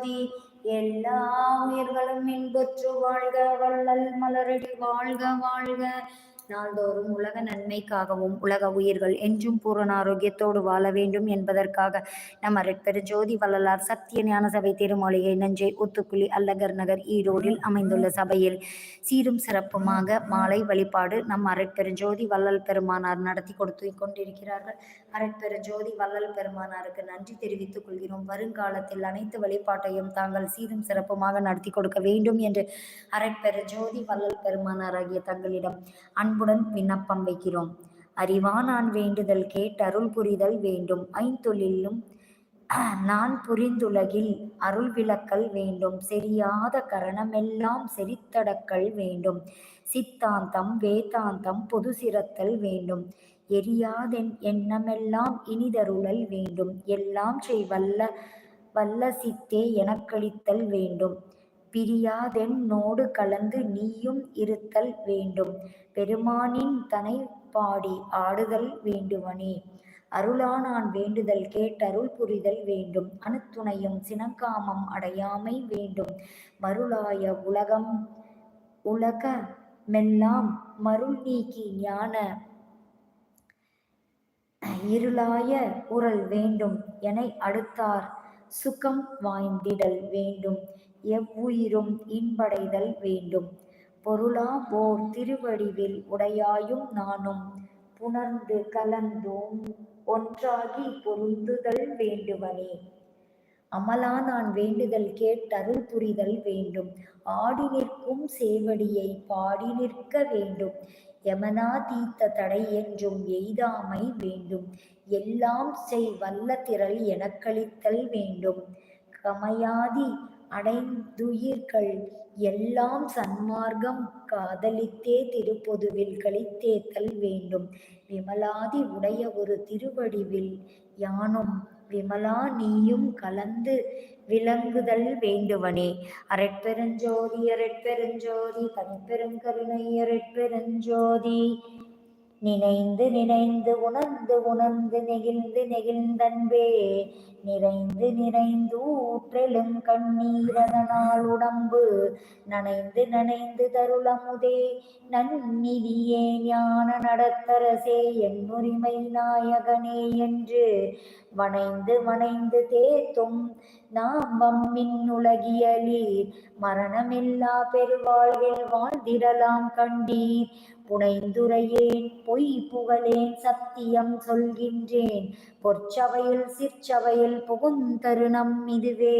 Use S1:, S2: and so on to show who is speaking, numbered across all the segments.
S1: பெருஞ்சோதி எல்லா உயிர்களும் இன்புற்று வாழ்க வள்ளல் மலரடி வாழ்க வாழ்க. நாள்தோறும் உலக நன்மைக்காகவும் உலக உயிர்கள் என்றும் பூரண ஆரோக்கியத்தோடு வாழ வேண்டும் என்பதற்காக நம் அரட்பெரு ஜோதி வள்ளலார் சத்திய ஞான சபை திருமொழியை நஞ்சை ஊத்துக்குழி அல்லகர் நகர் ஈரோடில் அமைந்துள்ள சபையில் சீரும் சிறப்புமாக மாலை வழிபாடு நம் அரட்பெரு ஜோதி வள்ளல் பெருமானார் நடத்தி கொடுத்து கொண்டிருக்கிறார்கள். அரட்பெரு ஜோதி வள்ளல் பெருமானாருக்கு நன்றி தெரிவித்துக் கொள்கிறோம். வருங்காலத்தில் அனைத்து வழிபாட்டையும் தாங்கள் சீரும் சிறப்புமாக நடத்தி கொடுக்க வேண்டும் என்று அரட்பெரு ஜோதி வள்ளல் பெருமானார் ஆகிய தங்களிடம் அன்புடன் விண்ணப்பம் வைக்கிறோம். அறிவானான் வேண்டுதல் கேட்டருள் புரிதல் வேண்டும். ஐந்தொழிலும் நான் புரிந்துலகில் அருள் விளக்கல் வேண்டும். செரியாத கரணமெல்லாம் செரித்தடக்கல் வேண்டும். சித்தாந்தம் வேதாந்தம் பொது சிரத்தல் வேண்டும். எரியாதென் எண்ணமெல்லாம் இனிதருளல் வேண்டும். எல்லாம் செய் வல்ல வல்ல சித்தே எனக்களித்தல் வேண்டும். பிரியாதென்னோடு கலந்து நீயும் இருத்தல் வேண்டும். பெருமானின் தனை பாடி ஆடுதல் வேண்டுவனே அருளானான் வேண்டுதல் கேட்டருள் புரிதல் வேண்டும். அணுத்துணையும் சினங்காமம் அடையாமை வேண்டும். மருளாய உலகம் உலக மெல்லாம் மருள் நீக்கி ஞான இருளாய உரல் வேண்டும் என அடுத்தார். சுகம் வாய்ந்திடல் வேண்டும். எவ்வுயிரும் இன்படைதல் வேண்டும். பொருளா போர் திருவடிவில் உடையாயும் நானும். புணர்ந்து கலந்தோம் ஒன்றாகி பொருந்துதல் வேண்டுவனே. அமலா நான் வேண்டுதல் கேட்டருள் புரிதல் வேண்டும். ஆடி நிற்கும் சேவடியை பாடி நிற்க வேண்டும். யமனா தீத்த தடை என்றும் எய்தாமை வேண்டும். எல்லாம் செய் வல்ல திரள் எனக்களித்தல் வேண்டும். கமையாதி அடைந்துயிர்கள். எல்லாம் சன்மார்க்கம் காதலித்தே திருப்பொதுவில் கழித்தேத்தல் வேண்டும். விமலாதி உடைய ஒரு திருவடிவில் யானும் விமலா நீயும் கலந்து விளங்குதல் வேண்டுவனே. அரட்பெருஞ்சோதி அரட்பெருஞ்சோதி தனிப்பெருங்கருணை அரட்பெருஞ்சோதி நினைந்து நினைந்து உணர்ந்து உணர்ந்து நெகிழ்ந்து நெகிழ்ந்தன்பே நிறைந்து நிறைந்து ஊற்றெழும் கண்ணீரதனால் உடம்பு நனைந்து நனைந்து தருளமுதே நன்னிதியே ஞான நடத்தரசே என் உரிமை நாயகனே என்று வனைந்து வனைந்து தேத்தும் நாம் வம்மின் மரணமில்லா பெருவாழ்வில் வாழ்ந்திடலாம் கண்டீர். புனைந்துரையேன் பொய் புகழேன் சத்தியம் சொல்கின்றேன். பொற்சவையில் சிற்சவையில் புகுந்தருணம் இதுவே.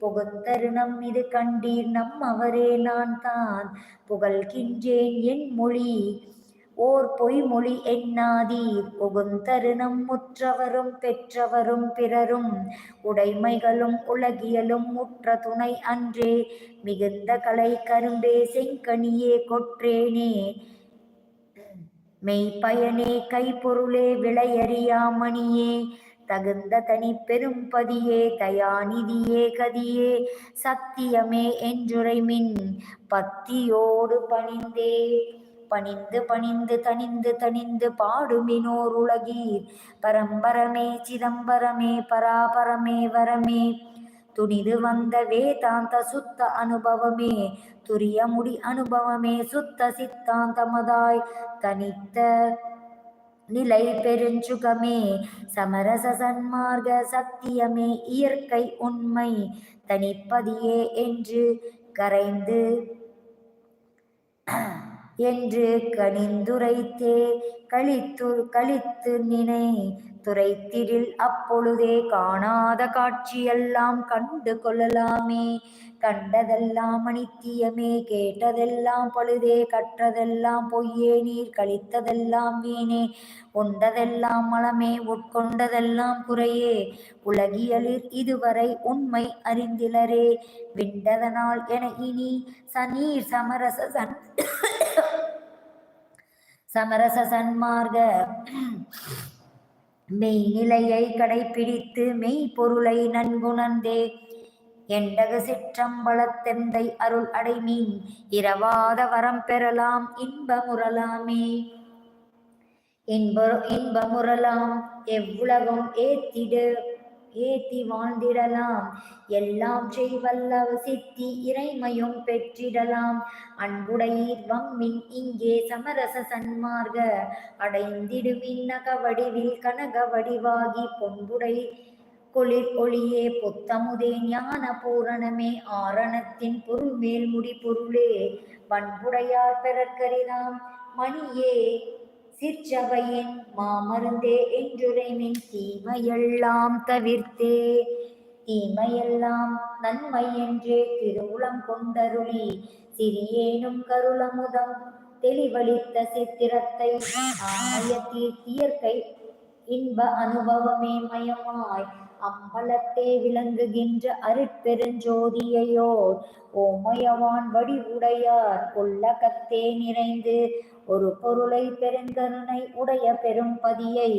S1: புகுந்தருணம் இது கண்டீர் நம் அவரே நான் தான். புகழ்கின்றேன் என் மொழி ஓர் பொய்மொழி எண்ணாதீர். புகுந்தருணம் முற்றவரும் பெற்றவரும் பிறரும் உடைமைகளும் உலகியலும் முற்ற துணை அன்றே. மிகுந்த கலை கரும்பே செங்கனியே கொற்றேனே. மெய்ப்பயனே கைப்பொருளே விளையறியாமணியே தகுந்த தனி பெரும்பதியே தயாநிதியே கதியே. சத்தியமே என்றுரைமின் பத்தியோடு பணிந்தே. பணிந்து பணிந்து தனிந்து தனிந்து பாடுமினோர் உலகீர் பரம்பரமே சிதம்பரமே பராபரமே வரமே. துணிது வந்த வேதாந்த சுத்த அனுபவமே. துரிய முடி அனுபவமே சுத்த சித்தாந்தமதாய். தனித்த நிலை பெருஞ்சுகமே. சமரச சன்மார்க்க சத்தியமே இயற்கை உண்மை. தனிப்பதியே என்று கரைந்து என்று கணிந்துரைத்தே. கழித்து கழித்து நினை துறைத்திரில் அப்பொழுதே காணாத காட்சியெல்லாம் கண்டு கொள்ளலாமே. கண்டதெல்லாம் அனித்தியமே கேட்டதெல்லாம் பழுதே கற்றதெல்லாம் பொய்யே நீர் கழித்ததெல்லாம் வீணே. உண்டதெல்லாம் மலமே உட்கொண்டதெல்லாம் குறையே. உலகியலில் இதுவரை உண்மை அறிந்திலரே. விண்டதனால் என இனி சனீர் சமரச சன் சமரச சன்மார்க மெய்நிலையை கடைபிடித்து மெய் பொருளை நன்குணர்ந்தே. எண்டக சிற்றம்பலத்தெந்தை அருள் அடைமீன் இரவாத வரம் பெறலாம் இன்பமுறலாமே. இன்ப இன்பமுறலாம் எவ்வுலகம் ஏத்திடு. ஏத்தி வாழ்ந்திடலாம். எல்லாம் செய்வல்ல சித்தி இறைமையும் பெற்றிடலாம். அன்புடையீர் வம்மின் இங்கே சமரச சன்மார்க. அடைந்திடுமின் நகவடிவில் கனக வடிவாகி பொன்புடை குளிர் ஒளியே புத்தமுதே ஞான பூரணமே. ஆரணத்தின் பொருள் மேல் முடி பொருளே பண்புடையார் பெறற்கரிதாம் மணியே சிற்றவையின் மாமருந்தே என்றுரைமின் தீமையெல்லாம் தவிர்த்தே. தீமையெல்லாம் நன்மை என்றே திருவுளம் கொண்டருளி. சிறியேனும் கருளமுதம் தெளிவளித்த சித்திரத்தை ஆய தீர்த்தியற்கை இன்ப அனுபவமே மயமாய். அம்பலத்தே விளங்குகின்ற அருட்பெருஞ்சோதியையோர் ஓமயவான் வடிவுடையார் உள்ளகத்தே நிறைந்து ஒரு பொருளை பெருங்கருணை உடைய பெரும்பதியை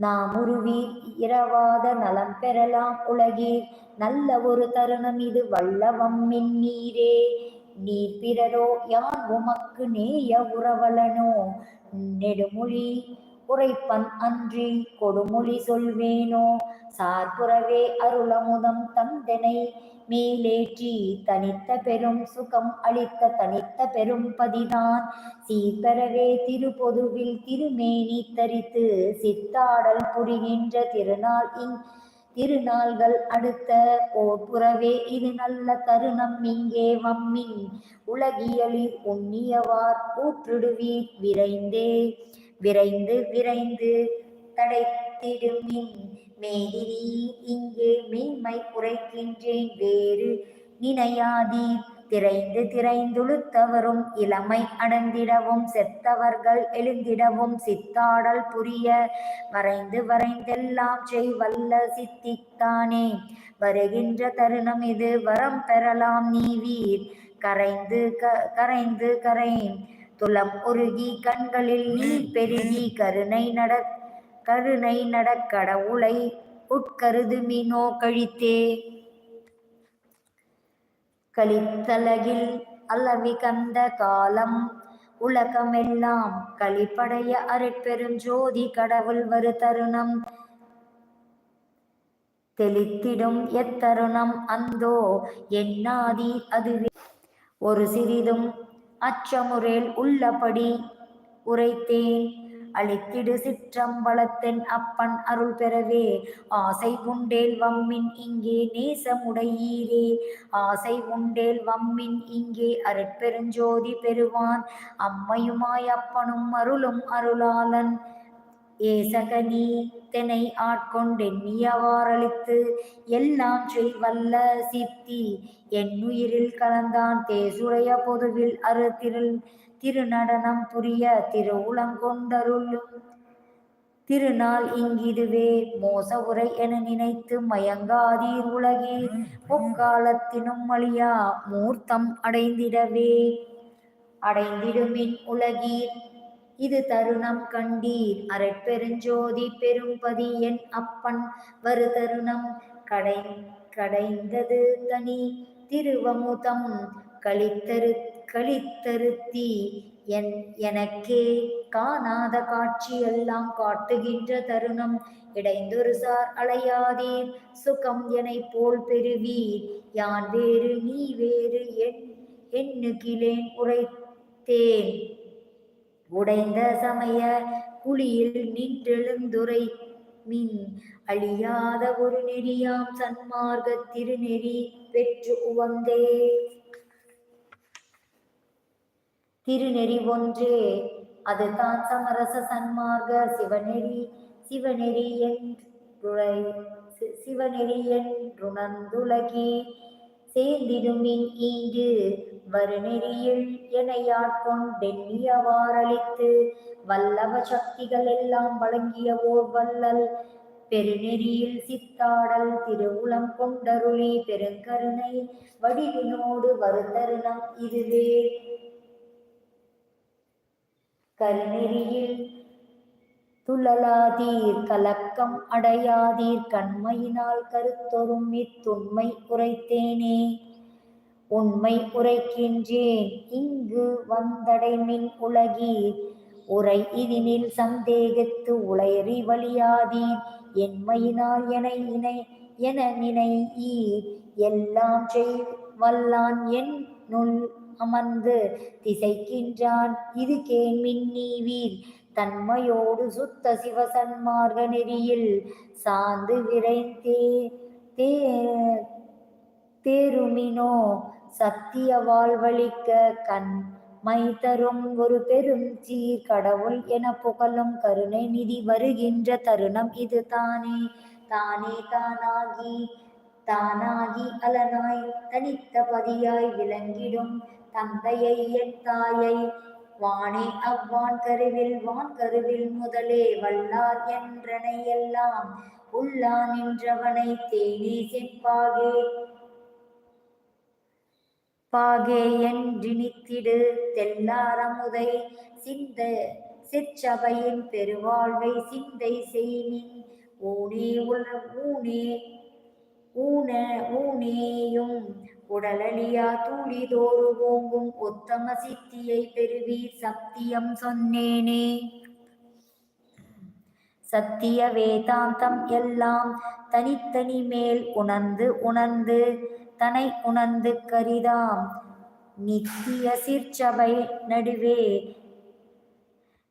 S1: நாம் உருவி இரவாத நலம் பெறலாம் உலகீர். நல்ல ஒரு தருணம் இது வல்லவம்மின் நீரே நீர் பிறரோ யார் உமக்கு நேய உறவலனோ? நெடுமொழி உரைப்பன் அன்றி கொடுமொழி சொல்வேனோ? சார்புறவே அருளமுதம் தந்தனை. மேலேற்றி தனித்த பெரும் சுகம் அளித்த தனித்த பெரும் பதிதான். சீர்பெறவே திருப்பொதுவில் திருமேனி தரித்து சித்தாடல் புரிகின்ற திருநாள் இங் திருநாள்கள் அடுத்த போர்புறவே இது நல்ல தருணம். இங்கே வம்மின் உலகியலில் உண்ணியவார் கூற்றுடுவீர் விரைந்தே. விரைந்து விரைந்து தடைத்திடுமின் மேதினி இங்கே மீன்மை குறைக்கின்றேன் வேறு நினையாதீர் திரைந்து திரைந்துழுத்தவரும் இளமை அடர்ந்திடவும் செத்தவர்கள் எழுந்திடவும் சித்தாடல் புரிய வரைந்து வரைந்தெல்லாம் செய்வல்ல சித்தித்தானே. வருகின்ற தருணம் இது வரம் பெறலாம் நீ வீர். கரைந்து க கரைந்து துளம் உருகி கண்களில் நீர் பெருகி கருணை நட கருணை நடக்கடவுளை உட்கருதுமினோ கழித்தே. கலித்தலகில் அளவி கந்த காலம் உலகமெல்லாம் களிப்படைய ஜோதி கடவுள் வரு தருணம். தெளித்திடும் எத்தருணம் அந்தோ எண்ணாதி அதுவே. ஒரு சிறிதும் அச்சமுறேல் உள்ளபடி உரைத்தேன். அளித்திடு சிற்றம்பலத்தென் அப்பன் அருள் பெறவே. ஆசை உண்டேல் வம்மின் இங்கே நேசமுடையீரே. ஆசை உண்டேல் வம்மின் இங்கே அருட்பெருஞ்சோதி பெறுவான். அம்மையுமாய் அப்பனும் அருளும் அருளாளன். ஏசகனி தெனை ஆட்கொண்டெண்ணியவாறளித்து எல்லாம் செய்வல்ல சித்தி. என்னுயிரில் கலந்தான் தேசுடைய பொதுவில் அரு திரு திருநடனம் புரிய திருவுளங்கொண்டருளும் திருநாள் இங்கிதுவே மோச உரை என நினைத்து மயங்காதீர் உலகீர். முக்காலத்தினும் வழியா மூர்த்தம் அடைந்திடவே. அடைந்திடுமின் உலகீர். இது தருணம் கண்டீர். அரட்பெருஞ்சோதி பெரும்பதி என் அப்பன் வரு தருணம் கடை கடைந்தது தனி திருவமுதம். கழித்தரு கழித்தருத்தி என் எனக்கே காணாத காட்சியெல்லாம் காட்டுகின்ற தருணம். இடைந்தொரு சார் அலையாதீர். சுகம் எனை போல் பெறுவீர். யான் வேறு நீ வேறு என் எண்ணுகிலேன் உரைத்தேன். உடைந்த சமய குழியில் நின்றெழுந்துரை மின் அழியாத ஒரு நெறியாம் சன்மார்க்க திருநெறி பெற்று உவந்தே. திருநெறி ஒன்றே அதுதான் சமரச சன்மார்க்க சிவநெறி சிவநெறி என்றுரை சிவநெறி என்றுணர்ந்துலகி சேர்ந்திடுமின் ஈங்கு வருநெறியில் எனையாட்கொண்டெண்ணியவாறளித்து வல்லவ சக்திகள் எல்லாம் வழங்கிய ஓர் வல்லல் பெருநெறியில் சித்தாடல் திருவுளம் கொண்டருளி பெருங்கருணை வடிவினோடு வருந்தருணம் இதுவே. கருநெறியில் துள்ளலாதீர் கலக்கம் அடையாதீர் கண்மையினால் கருத்தொரும் இத்துண்மை உரைத்தேனே. உண்மை உரைக்கின்றேன். இங்கு வந்தடைமின் உலகீர். உரை இதனில் சந்தேகத்து உளையறி வழியாதீர். என்மையினால் என இணை என நினை ஈர் எல்லாம் செய் வல்லான் என் நுள் அமர்ந்து திசைக்கின்றான். இது கேன் நீவீர். தன்மையோடு சுத்த சிவசன்மார்க நெறியில் சார்ந்து விரைந்தே தே தேருமினோ சத்திய வாழ்வழிக்க கண் மை தரும் ஒரு பெரும் சீர் கடவுள் என புகழும் கருணை நிதி வருகின்ற தருணம் இது தானே. தானே தானாகி தானாகி அலனாய் தனித்த பதியாய் விளங்கிடும் தந்தையை என் தாயை வானே அவ்வான் கருவில் வான் கருவில் முதலே வல்லார் என்றனை எல்லாம். உள்ளா நின்றவனை தேனே செப்பாகே. பாகே என்றினித்திடு தெல்லாரமுதை சிந்த சிற்சபையின் பெருவாழ்வை சிந்தை செய்மின். ஊனே உள் ஊனே ஊன ஊனேயும் உடலழியா தூளிதோறு ஓங்கும் உத்தம சித்தியை பெறுவீர் சத்தியம் சொன்னேனே. சத்திய வேதாந்தம் எல்லாம் தனித்தனி மேல் உணர்ந்து உணர்ந்து தனை உணர்ந்து கரிதாம். நித்திய சிற்சபை நடுவே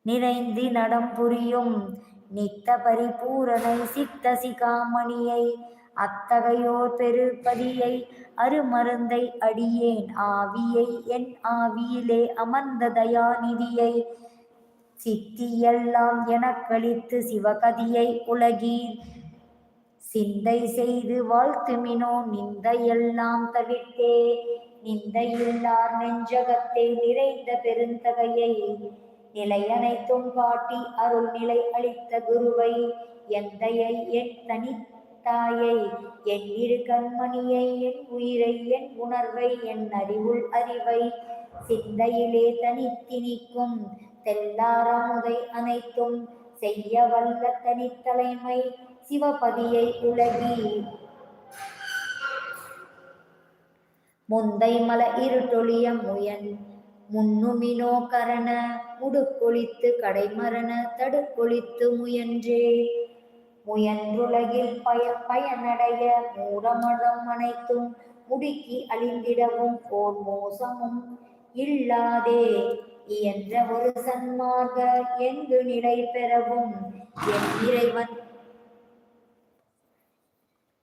S1: நிறைந்து நடம் புரியும் நித்த பரிபூரணை சித்த சிகாமணியை அத்தகையோர் பெருபதியை அருமருந்தை அடியேன். ஆவியை என் ஆவியிலே அமர்ந்த தயாநிதியை சித்தியெல்லாம் எனக்களித்து சிவகதியை உலகீர். சிந்தை செய்து வாழ்த்துமினோ நிந்தையெல்லாம் தவிர்த்தே. நிந்தையில்லார் நெஞ்சகத்தை நிறைந்த பெருந்தகையை நிலையனைத்தும் காட்டி அருள் நிலை அளித்த குருவை எந்தையை என் தாயை என் இரு கண்மணியை என் உயிரை என் உணர்வை என் அறிவுள் அறிவை சிந்தையிலே தனித்தினிக்கும் தெல்லாரமுதை அனைத்தும் செய்ய வல்ல தனித்தலைமை சிவபதியை உலகி. முந்தை மல இருட்டொழிய முயன் முன்னுமினோ கரண முடுக்கொழித்து கடைமரண தடுக்கொழித்து முயன்றே. முயன்றுலகில் பய பயனடைய மூடமடம் அனைத்தும் முடுக்கி அழிந்திடவும் போர் மோசமும் இல்லாதே. இயன்ற ஒரு சன்மார்க எங்கு நிலை பெறவும்? என் இறைவன்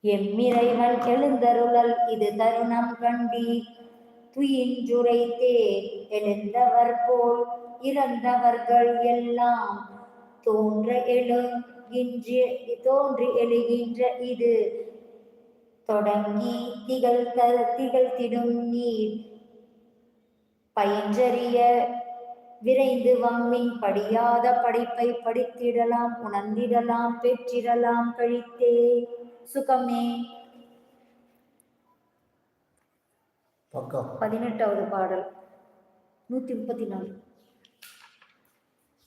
S1: எம்மிறைவன் எழுந்தருளல் இது தருணம் கண்டி. துயின்றுரைத்தே எழுந்தவர் போல் இறந்தவர்கள் எல்லாம் தோன்ற எழுகின்ற தோன்றி எழுகின்ற இது. தொடங்கி திகழ் திகழ்த்திடும் நீர். பயின்றறிய விரைந்து வம்மின் படியாத படிப்பை படித்திடலாம் உணர்ந்திடலாம் பெற்றிடலாம் கழித்தே. சுகமே. பதினெட்டாவது பாடல். நூத்தி முப்பத்தி நாலு.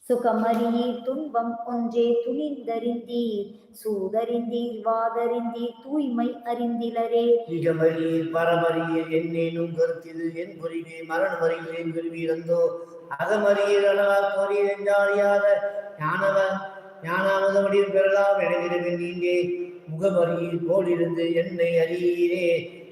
S1: சுகமறியீர் துன்பம் ஒன்றே துணிந்தறிந்தீர் சூதறிந்தீர் வாதறிந்தீர் தூய்மை அறிந்திலரே.
S2: நிஜமறியீர் பரமறியீர் என்னேனும் கருத்திது என் புரிவே மரணமறியீர் என் குருவீரந்தோ. அகமறியீர் அளவா கோரியர் என்றாரியாத ஞானவ ஞானாமதமடியும் பெறலாம் எனவிரும்பின் நீங்கே முகமறியீர் போலிருந்து என்னை அறியீரே.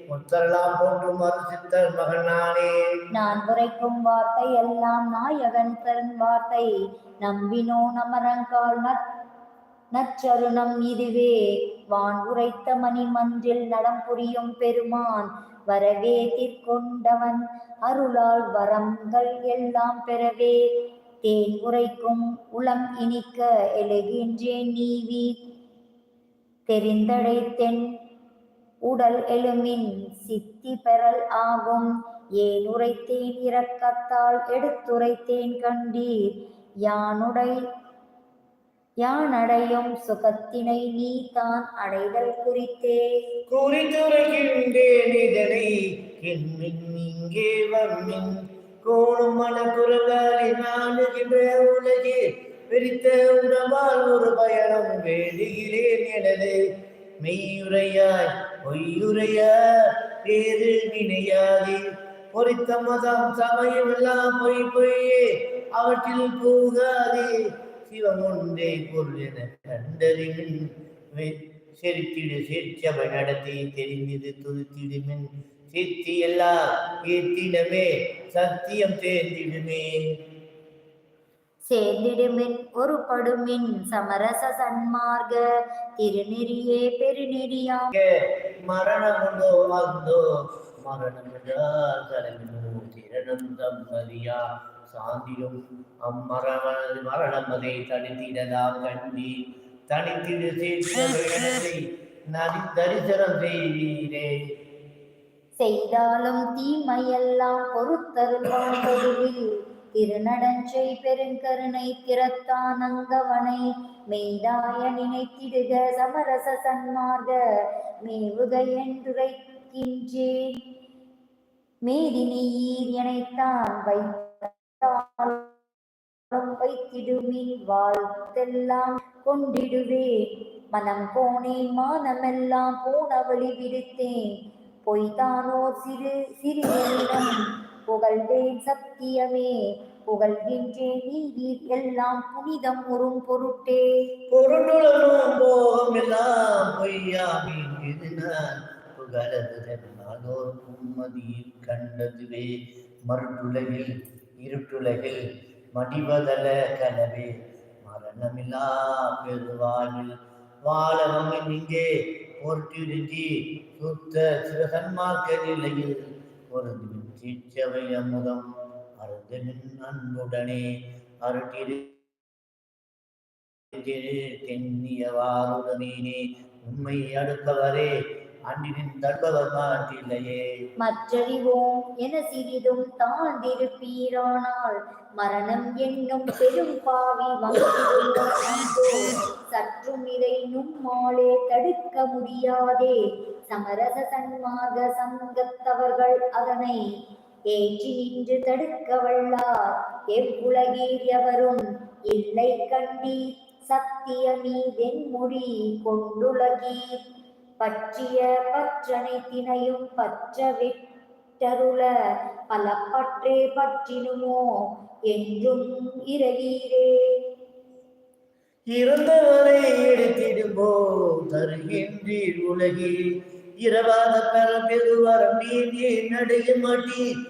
S2: முத்தரலாம் போன்றும் மறு மகன் நானே
S1: நான் உரைக்கும் வார்த்தை எல்லாம் நாயகன் தரும் வார்த்தை. நம்பினோ நமரங்கால் நற் இதுவே. வான் உரைத்த மணி மன்றில் நடம் புரியும் பெருமான். வரவே திற்கொண்டவன் அருளால் வரங்கள் எல்லாம் பெறவே. தேன் உரைக்கும் உளம் இனிக்க எழுகின்றேன் நீவி. தெரிந்தடைத்தென் உடல் எழுமின் சித்தி பெறல் ஆகும். ஏன் உரைத்தேன் இரக்கத்தால்? எடுத்துரைத்தேன் கண்டீர். யானுடை யானடையும் சுகத்தினை நீ தான் அடைதல் குறித்தே.
S2: குறித்துரைக்கின்றேன் இதனை. இங்கே வம்மின். கோணும் மனக்குரலாலி நாணுகின்ற உலகே. பிரித்த உணவால் ஒரு பயணம் வேடுகிறேன் எனது. மெய்யுரையாய் பொய்யுரைய பேரு நினையாதே. பொறித்த மதம் சமயம் எல்லாம் பொய் பொய்யே அவற்றில் போகாதே. சிவம் ஒன்றே பொருள் என கண்டறிவின் செருத்திடு சேர்ச்சபை நடத்தி தெரிந்தது துருத்திடுமின். சித்தி எல்லாம் ஏத்திடமே சத்தியம் தேர்ந்திடுமே.
S1: சேர்ந்திடுமின் ஒரு படுமின் சமரச சன்மார்க்க திருநெறியே பெருநெறியாம்.
S2: மரணமுண்டோ வந்தோ தலைவனோ திரணம் தம்பதியா சாந்தியும் அம்மரண மரணம் அதை தனித்திடலாம் கண்டி தனித்திடு சேர்த்தவை நதி தரிசனம் செய்வீரே.
S1: செய்தாலும் தீமையெல்லாம் பொறுத்தருள்வான் பொதுவில் திருநடஞ்சை பெருங்கருணை திறத்தானங்கவனை மெய்தாய நினைத்திடுக சமரச சன்மார்க மேவுக என்றுரைக்கின்றேன். மேதினியீர் எனைத்தான் வைத்தாலும் வைத்திடுமின் வாழ்த்தெல்லாம் கொண்டிடுவேன் மனம் போனேன் மானமெல்லாம் போன வழி விடுத்தேன். பொய்தானோ சிறு சிறியனிடம் புகழ்வேன் சத்தியமே. புகழ்கின்றேன் நீர் எல்லாம் புனிதம் உறும் பொருட்டே.
S2: பொருளும் போகம் எல்லாம் பொய்யாமி நான் புகழது நானோர் உம்மதியில் கண்டதுவே மறுட்டுலகில் இருட்டுலகில் மடிவதல கலவே மரணமில்லா பெருவாயில் வாழவம் இங்கே. பொருட்டிருந்தி சுத்த சிவசன்மார்க்க நிலையில் பொருந்தும் சிற்றவை அமுதம் அருந்தமின் அன்புடனே அருட்டிரு தென்னியவாருடனே உண்மை அடுப்பவரே அன்றின் தடுப்பவர் மாற்றில்லையே
S1: மற்றறிவோம் என சிறிதும் தாழ்ந்திருப்பீரானால் மரணம் என்னும் பெரும் பாவி சற்றும் இதை நும்மாலே தடுக்க முடியாதே. சமரச சன்மாக சங்கத்தவர்கள் அதனை ஏற்றி நின்று தடுக்க வல்லார். எவ்வுலகீர் எவரும் இல்லை கண்டி சத்தியமீதென் மொழி கொண்டுலகீர். பற்றிய பற்றனைத்தினையும் பற்ற விட்டருள பல பற்றே பற்றினுமோ என்றும் இரவீரே
S2: இறந்தவரை எடுத்திடும்போ தருகின்றீர் உலகில் இரவாத பெற பெருவரம் நீ ஏன் அடைய மாட்டீர்?